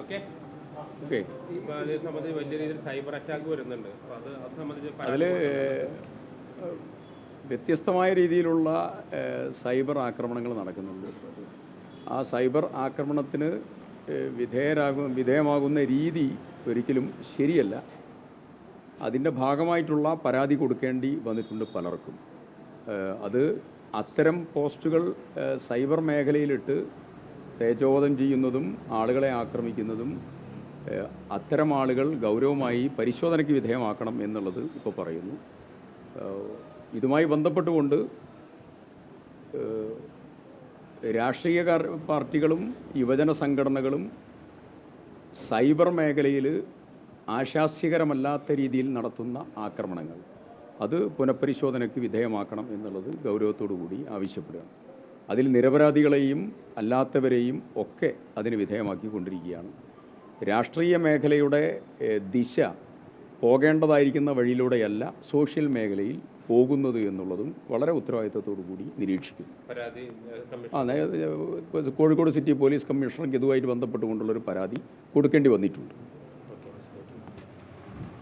Okay. Okay. ഇപ്പൊ അത് സംബന്ധിച്ച് വലിയ രീതിയിൽ സൈബർ അറ്റാക്ക് വരുന്നുണ്ട്. അത് അത് സംബന്ധിച്ച് അതിൽ വ്യത്യസ്തമായ രീതിയിലുള്ള സൈബർ ആക്രമണങ്ങൾ നടക്കുന്നുണ്ട്. ആ സൈബർ ആക്രമണത്തിന് വിധേയരാകും വിധേയമാകുന്ന രീതി ഒരിക്കലും ശരിയല്ല. അതിന്റെ ഭാഗമായിട്ടുള്ള പരാതി കൊടുക്കേണ്ടി വന്നിട്ടുണ്ട് പലർക്കും. അത് അത്തരം പോസ്റ്റുകൾ സൈബർ മേഖലയിലിട്ട് തേജോവധം ചെയ്യുന്നതും ആളുകളെ ആക്രമിക്കുന്നതും അത്തരം ആളുകൾ ഗൗരവമായി പരിശോധനയ്ക്ക് വിധേയമാക്കണം എന്നുള്ളത് ഇപ്പോൾ പറയുന്നു. ഇതുമായി ബന്ധപ്പെട്ടുകൊണ്ട് രാഷ്ട്രീയ പാർട്ടികളും യുവജന സംഘടനകളും സൈബർ മേഖലയിൽ ആശാസ്യകരമല്ലാത്ത രീതിയിൽ നടത്തുന്ന ആക്രമണങ്ങൾ. അത് പുനഃപരിശോധനയ്ക്ക് വിധേയമാക്കണം എന്നുള്ളത് ഗൗരവത്തോടു കൂടി ആവശ്യപ്പെടുകയാണ്. അതിൽ നിരപരാധികളെയും അല്ലാത്തവരെയും ഒക്കെ അതിന് വിധേയമാക്കിക്കൊണ്ടിരിക്കുകയാണ്. രാഷ്ട്രീയ മേഖലയുടെ ദിശ പോകേണ്ടതായിരിക്കുന്ന വഴിയിലൂടെയല്ല സോഷ്യൽ മേഖലയിൽ പോകുന്നത് എന്നുള്ളതും വളരെ ഉത്തരവാദിത്തത്തോടു കൂടി നിരീക്ഷിക്കുന്നു. കമ്മീഷൻ കോഴിക്കോട് സിറ്റി പോലീസ് കമ്മീഷണർക്ക് ഇതുമായിട്ട് ബന്ധപ്പെട്ടുകൊണ്ടുള്ളൊരു പരാതി കൊടുക്കേണ്ടി വന്നിട്ടുണ്ട്.